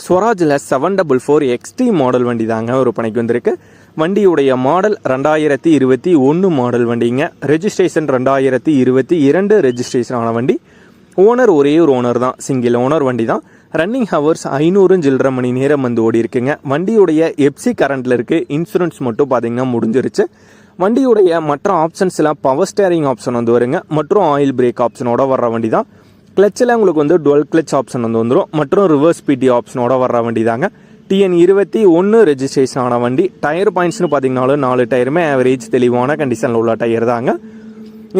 ஸ்வராஜில் seven double four XT model வண்டி தாங்க விற்பனைக்கு வந்திருக்கு. வண்டியுடைய மாடல் ரெண்டாயிரத்தி இருபத்தி ஒன்று மாடல் வண்டிங்க. ரெஜிஸ்ட்ரேஷன் ரெண்டாயிரத்தி இருபத்தி இரண்டு ரெஜிஸ்ட்ரேஷன் ஆன வண்டி. ஓனர் ஒரே ஒரு ஓனர் தான் சிங்கிள் ஓனர் வண்டி தான். ரன்னிங் ஹவர்ஸ் ஐநூறு சில்லரை மணி நேரம் வந்து ஓடி இருக்குங்க. வண்டியுடைய எப்சி கரண்ட்டில் இருக்குது இன்சூரன்ஸ் மட்டும் பார்த்தீங்கன்னா முடிஞ்சிருச்சு. வண்டியுடைய மற்ற ஆப்ஷன்ஸில் பவர் ஸ்டேரிங் ஆப்ஷன் வந்து வருங்க. மற்றும் ஆயில் பிரேக் ஆப்ஷனோட வர்ற வண்டி தான். கிளச்சில் உங்களுக்கு வந்து டுவெல் கிளச் ஆப்ஷன் வந்து வந்துடும் மற்றும் ரிவர்ஸ் பிடி ஆப்ஷனோட வர்ற வண்டி தாங்க டிஎன் இருபத்தி ஒன்று ரெஜிஸ்ட்ரேஷன் ஆன வண்டி. டயர் பாயிண்ட்ஸ்னு பார்த்தீங்கனாலும் நாலு டயருமே ஆவரேஜ் தெளிவான கண்டிஷனில் உள்ள டயர் தாங்க.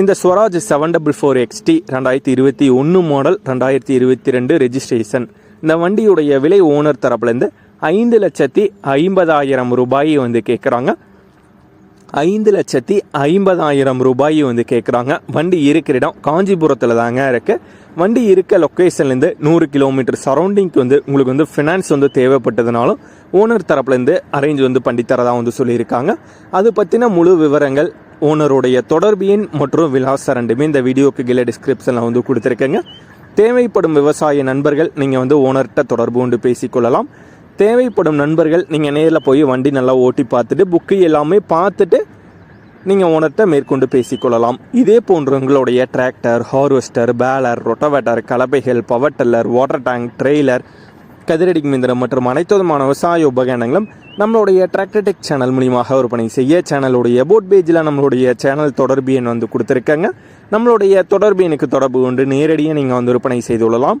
இந்த Swaraj seven double four XT ரெண்டாயிரத்தி இருபத்தி ஒன்று மாடல் ரெண்டாயிரத்தி இருபத்தி ரெண்டு ரெஜிஸ்ட்ரேஷன் இந்த வண்டியுடைய விலை ஓனர் தரப்புலேருந்து ஐந்து லட்சத்தி ஐம்பதாயிரம் ரூபாய் வந்து கேட்குறாங்க ஐந்து லட்சத்தி ஐம்பதாயிரம் ரூபாய் வந்து கேட்குறாங்க வண்டி இருக்கிற இடம் காஞ்சிபுரத்தில் தாங்க இருக்குது வண்டி இருக்க லொக்கேஷன்லேருந்து நூறு கிலோமீட்டர் சரௌண்டிங்க்கு வந்து உங்களுக்கு வந்து ஃபினான்ஸ் வந்து தேவைப்பட்டதுனாலும் ஓனர் தரப்புலேருந்து அரேஞ்ச் வந்து பண்ணி தரதாக வந்து சொல்லியிருக்காங்க. அது பற்றின முழு விவரங்கள் ஓனருடைய தொடர்பு எண் மற்றும் விலாசம் ரெண்டுமே இந்த வீடியோக்கு கீழே டிஸ்கிரிப்ஷனில் வந்து கொடுத்துருக்கேங்க. தேவைப்படும் விவசாய நண்பர்கள் நீங்கள் வந்து ஓனர்கிட்ட தொடர்பு கொண்டு பேசிக்கொள்ளலாம். தேவைப்படும் நண்பர்கள் நீங்கள் நேரில் போய் வண்டி நல்லா ஓட்டி பார்த்துட்டு புக்கு எல்லாமே பார்த்துட்டு நீங்கள் ஓனர்கிட்ட மேற்கொண்டு பேசிக்கொள்ளலாம். இதே போன்று உங்களுடைய tractor harvester baler rotavator கலப்பைகள் power tiller water tank trailer கதிரடி மிந்திரம் மற்றும் அனைத்து விதமான விவசாய உபகரணங்களும் நம்மளுடைய டிராக்டர்டெக் சேனல் மூலியமாக விற்பனை செய்ய சேனலுடைய போட் பேஜில் நம்மளுடைய சேனல் தொடர்பு எண் வந்து கொடுத்துருக்காங்க. நம்மளுடைய தொடர்பு எனக்கு தொடர்பு கொண்டு நேரடியாக நீங்கள் வந்து விற்பனை செய்து கொள்ளலாம்.